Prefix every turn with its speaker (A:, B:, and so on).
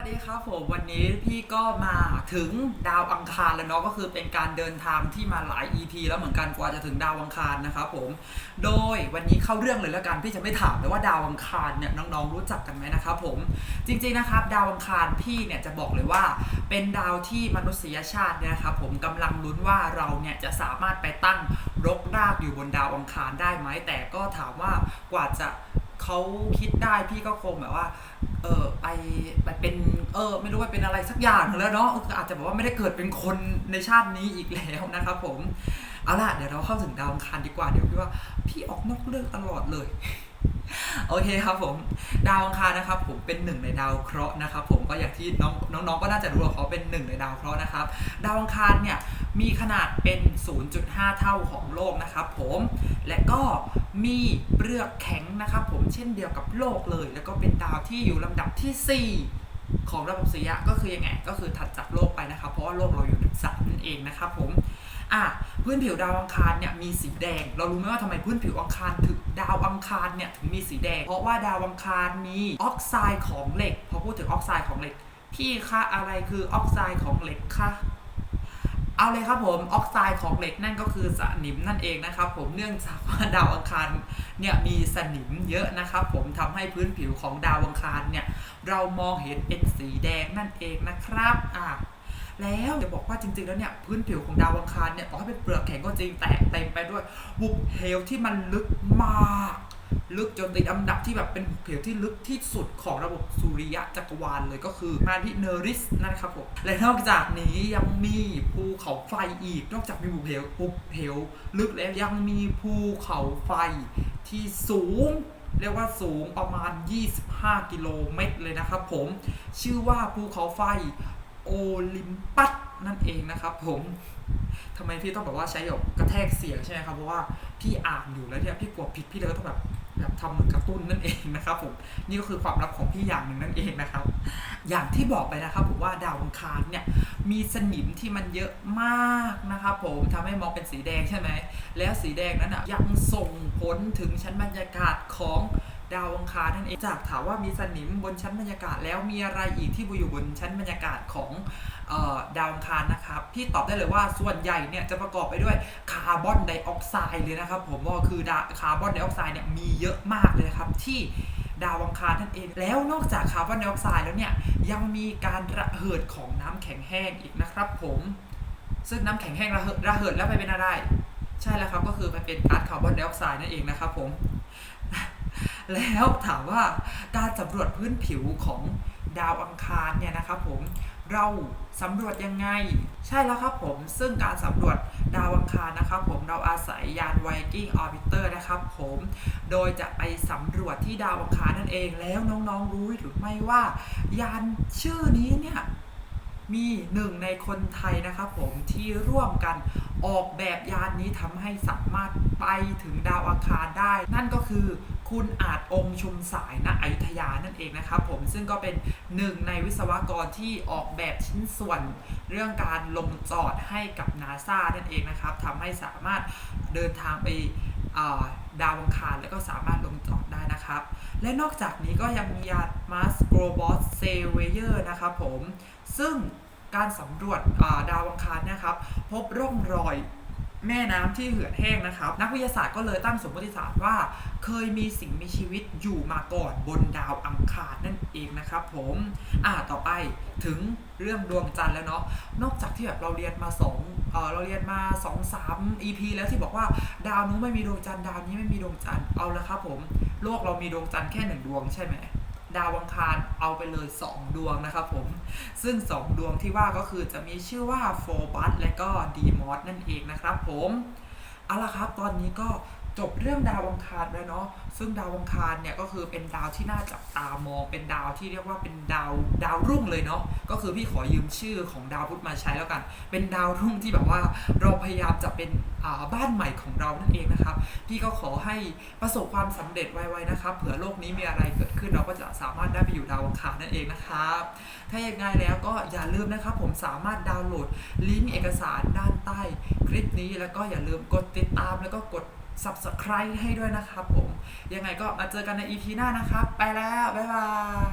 A: สวัสดีครับผมวันนี้พี่ก็มาถึงดาวอังคารแล้วเนาะก็คือเป็นการเดินทางที่มาหลาย EP แล้วเหมือนกันกว่าจะถึงดาวอังคารนะครับผมโดยวันนี้เข้าเรื่องเลยแล้วกันพี่จะไม่ถามเลยว่าดาวอังคารเนี่ยน้องๆรู้จักกันไหมนะครับผมจริงๆนะครับดาวอังคารพี่เนี่ยจะบอกเลยว่า เป็นดาวที่มนุษยชาติเนี่ยนะครับผมกำลังลุ้นว่าเราเนี่ยจะสามารถไปตั้งรกรากอยู่บนดาวอังคารได้ไหมแต่ก็ถามว่ากว่าจะเขาคิดได้พี่ก็คงแบบว่า เออไปไปเป็นเออไม่รู้ว่าเป็นอะไรสักอย่างแล้วเนาะออาจจะบอกว่าไม่ได้เกิดเป็นคนในชาตินี้อีกแล้วนะครับผมเอาล่ะเดี๋ยวเราเข้าถึงดาวอังคารดีกว่าเดี๋ยวพี่ว่าพี่ออกนอกเรื่องตลอดเลย โอเคครับผม ดาวอังคารนะครับ ผมเป็นหนึ่งในดาวเคราะห์นะครับ ผมก็อย่างที่น้องน้องๆก็น่าจะรู้ว่าเขาเป็นหนึ่งในดาวเคราะห์นะครับ ดาวอังคารเนี่ยมีขนาดเป็น 0.5 เท่าของโลกนะครับ ผมและก็มีเปลือกแข็งนะครับ ผมเช่นเดียวกับโลกเลย แล้วก็เป็นดาวที่อยู่ลำดับที่ 4ของระบบสุริยะก็คือยังไงก็คือถัดจากโลกไปนะครับ เพราะว่าโลกเราอยู่อันดับสามนั่นเองนะครับผม อะพื้นผิวดาวอังคารเนี่ยมีสีแดง เรารู้ไหมว่าทำไมพื้นผิวอังคารถึงดาวอังคารเนี่ยถึงมีสีแดง เพราะว่าดาวอังคารมีออกไซด์ของเหล็ก พอพูดถึงออกไซด์ของเหล็ก พี่คะอะไรคือออกไซด์ของเหล็กคะเอาเลยครับผมออกไซด์ของเหล็กนั่นก็คือสนิมนั่นเองนะครับผมเนื่องจากว่าดาวอังคารเนี่ยมีสนิมเยอะนะครับผมทำให้พื้นผิวของดาวอังคารเนี่ยเรามองเห็นเป็นสีแดงนั่นเองนะครับอะ แล้วจะบอกว่าจริง ๆ แล้วเนี่ยพื้นผิวของดาวอังคารเนี่ยต่อให้เป็นเปลือกแข็งก็จริงแต่เต็มไปด้วยบุบเหวที่มันลึกมาก ลึกจนติดอันดับที่แบบเป็นหุบเหวที่ลึกที่สุดของระบบสุริยะจักรวาลเลยก็คือมาที่เนริสนะครับผมและนอกจากนี้ยังมีภูเขาไฟอีก นอกจากมีหุบเหวหุบเหวลึกแล้วยังมีภูเขาไฟที่สูงเรียกว่าสูงประมาณ 25 กิโลเมตรเลยนะครับผม ชื่อว่าภูเขาไฟ ลิมปัสนั่นเองนะครับผมทำไมพี่ต้องแบบว่าใช้แบบกระแทกเสียงใช่ไหมครับเพราะว่าพี่อ่านอยู่แล้วเนี่ยพี่กลัวผิดพี่เลยต้องแบบแบบทำเหมือนกระตุ้นนั่นเองนะครับผมนี่ก็คือความลับของพี่อย่างหนึ่งนั่นเองนะครับ อย่างที่บอกไปนะครับผมว่าดาวอังคารเนี่ยมีสนิมที่มันเยอะมากนะครับผมทำให้มองเป็นสีแดงใช่ไหมแล้วสีแดงนั้นอะยังส่งผลถึงชั้นบรรยากาศของ ดาวอังคารนั่นเองจากถามว่ามีสนิมบนชั้นบรรยากาศ แล้วมีอะไรอีกที่อยู่บนชั้นบรรยากาศของออดาวอังคารนะครับพี่ตอบได้เลยว่าส่วนใหญ่เนี่ยจะประกอบไปด้วยคาร์บอนไดออกไซด์เลยนะครับผมว่าคือคาร์บอนไดออกไซด์เนี่ยมีเยอะมากเลยครับที่ดาวอังคารนั่นเอง แล้วนอกจากคาร์บอนไดออกไซด์แล้วเนี่ยยังมีการระเหิดของน้ำแข็งแห้งอีกนะครับผมซึ่งน้ำแข็งแห้งระเหิดระเหิดแล้วไปเป็นอะไร ใช่แล้วครับก็คือไปเป็นก๊าซคาร์บอนไดออกไซด์นั่นเองนะครับผม แล้วถามว่าการสำรวจพื้นผิวของดาวอังคารเนี่ยนะครับผมเราสำรวจยังไง ใช่แล้วครับผมซึ่งการสำรวจดาวอังคารนะครับผมเราอาศัยยานไวกิ้งออร์บิเตอร์นะครับผมโดยจะไปสำรวจที่ดาวอังคารนั่นเองแล้วน้องๆรู้หรือไม่ว่ายานชื่อนี้เนี่ย มีหนึ่งในคนไทยนะครับผมที่ร่วมกันออกแบบยานนี้ทำให้สามารถไปถึงดาวอังคารได้ นั่นก็คือคุณอาจองค์ชุมสายณอยุธยานั่นเองนะครับผมซึ่งก็เป็นหนึ่งในวิศวกรที่ออกแบบชิ้นส่วนเรื่องการลงจอดให้กับนาซานั่นเองนะครับทำให้สามารถเดินทางไป ดาวอังคารแล้วก็สามารถลงจอดได้นะครับ และนอกจากนี้ก็ยังมียานมาสโกรบอสเซเวเยอร์นะครับผม ซึ่งการสำรวจดาวอังคารนะครับ พบร่องรอย แม่น้ำที่เหือดแห้งนะครับ นักวิทยาศาสตร์ก็เลยตั้งสมมติฐานว่า เคยมีสิ่งมีชีวิตอยู่มาก่อนบนดาวอังคารนั่นเองนะครับผมอ่าต่อไปถึงเรื่องดวงจันทร์แล้วเนาะนอกจากที่แบบเราเรียนมาสองเออเราเรียนมา2อสาม EP แล้วที่บอกว่าดาวนู้นไม่มีดวงจันทร์ดาวนี้ไม่มีดวงจันทร์เอาละครับผมโลกเรามีดวงจันทร์แค่หนึ่งดวงใช่ไหม ดาวอังคารเอาไปเลย 2 ดวงนะครับผม ซึ่ง 2 ดวงที่ว่าก็คือจะมีชื่อว่าโฟบัสและก็ดีมอสนั่นเองนะครับผม เอาละครับ ตอนนี้ก็ จบเรื่องดาวอังคารแล้วเนาะซึ่งดาวอังคารเนี่ยก็คือเป็นดาวที่น่าจับตามองเป็นดาวที่เรียกว่าเป็นดาวดาวรุ่งเลยเนาะก็คือพี่ขอยืมชื่อของดาวพุธมาใช้แล้วกัน เป็นดาวรุ่งที่แบบว่าเราพยายามจะเป็นบ้านใหม่ของเรานั่นเองนะครับพี่ก็ขอให้ประสบความสำเร็จไวๆนะครับเผื่อโลกนี้มีอะไรเกิดขึ้นเราก็จะสามารถได้ไปอยู่ดาวอังคารนั่นเองนะครับถ้าอย่างไงแล้วก็อย่าลืมนะครับผมสามารถดาวน์โหลดลิงก์เอกสารด้านใต้คลิปนี้แล้วก็อย่าลืมกดติดตามแล้วก็กด subscribe ให้ด้วยนะครับผม ยังไงก็มาเจอกันใน EP หน้านะครับ ไปแล้ว บ๊ายบาย